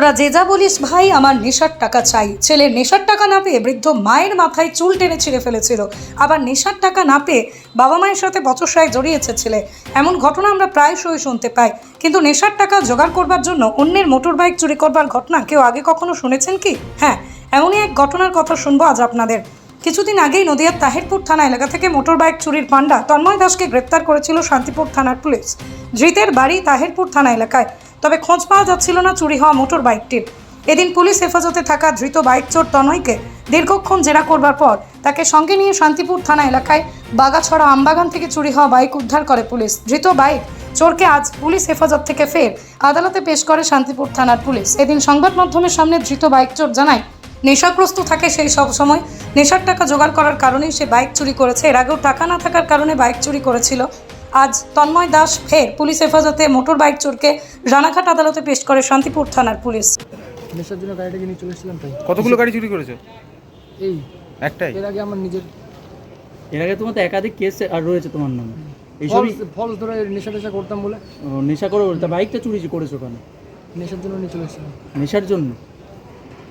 তোরা যে যা বলিস ভাই, আমার নেশার টাকা চাই। ছেলে নেশার টাকা না পেয়ে বৃদ্ধ মায়ের মাথায় চুল টেনে ছিঁড়ে ফেলেছিল। আবার নেশার টাকা না পেয়ে বাবা মায়ের সাথে বচসায় জড়িয়েছে ছেলে। এমন ঘটনা আমরা প্রায়শই শুনতে পাই। কিন্তু নেশার টাকা জোগাড় করবার জন্য অন্যের মোটর বাইক চুরি করবার ঘটনা কেউ আগে কখনো শুনেছেন কি? হ্যাঁ এমনই এক ঘটনার কথা শুনব আজ আপনাদের। কিছুদিন আগেই নদিয়ার তাহেরপুর থানা এলাকা থেকে মোটর বাইক চুরির পাণ্ডা তন্ময় দাসকে গ্রেপ্তার করেছিল শান্তিপুর থানার পুলিশ। ধৃতের বাড়ি তাহেরপুর থানা এলাকায়। তবে খোঁজ পাওয়া যাচ্ছিল না চুরি হওয়া মোটর বাইকটির এদিন পুলিশ হেফাজতে থাকা ধৃত বাইক চোর তনয়কে দীর্ঘক্ষণ জেরা করবার পর তাকে সঙ্গে নিয়ে শান্তিপুর থানা এলাকায় বাগাছড়া আমবাগান থেকে চুরি হওয়া বাইক উদ্ধার করে পুলিশ। ধৃত বাইক চোরকে আজ পুলিশ হেফাজত থেকে ফের আদালতে পেশ করে শান্তিপুর থানার পুলিশ। এদিন সংবাদ মাধ্যমের সামনে ধৃত বাইক চোর জানায় নেশাগ্রস্ত থাকে সেই সব সময়। নেশার টাকা জোগাড় করার কারণেই সে বাইক চুরি করেছে। এর আগেও টাকা না থাকার কারণে বাইক চুরি করেছিল। আজ তন্ময় দাস ফের পুলিশ হেফাজতে মোটর বাইক চোরকে রানাঘাট আদালতে পেশ করে শান্তিপুর থানার পুলিশ। নেশার জন্য গাড়িটাকে নিয়ে চলে এসেছিলাম তাই? কতগুলো গাড়ি চুরি করেছ? এই একটাই? এর আগে আমার নিজের। এর আগে তোমার তো একাধিক কেস আর রয়েছে তোমার নামে। এইসবই ফলস ধরে নেশা টেশা করতাম বলে। নেশা করে বাইকটা চুরি করেছ কেন? নেশার জন্য নিয়ে চলে এসেছিলাম। নেশার জন্য?